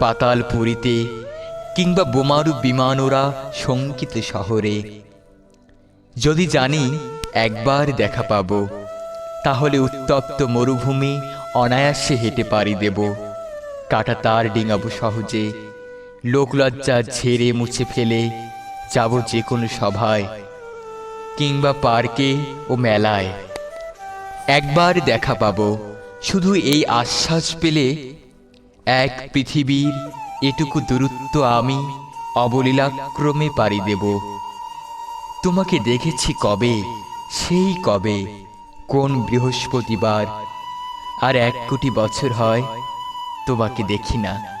পাতালপুরীতে কিংবা বোমারু বিমানোরা শঙ্কিত শহরে। যদি জানি একবার দেখা পাবো, তাহলে উত্তপ্ত মরুভূমি অনায়াসে হেঁটে পাড়ি দেব। কাটা তার ডিঙাবো সহজে, লোকলজ্জা ঝেড়ে মুছে ফেলে যাব যে কোনো সভায় কিংবা পার্কে ও মেলায়। একবার দেখা পাবো, শুধু এই আশ্বাস পেলে এক পৃথিবীর এটুকু দূরত্ব আমি অবলীলাক্রমে পাড়ি দেব। তোমাকে দেখেছি কবে, সেই কবে, কোন বৃহস্পতিবার, আর এক কোটি বছর হয় তোমাকে দেখি না।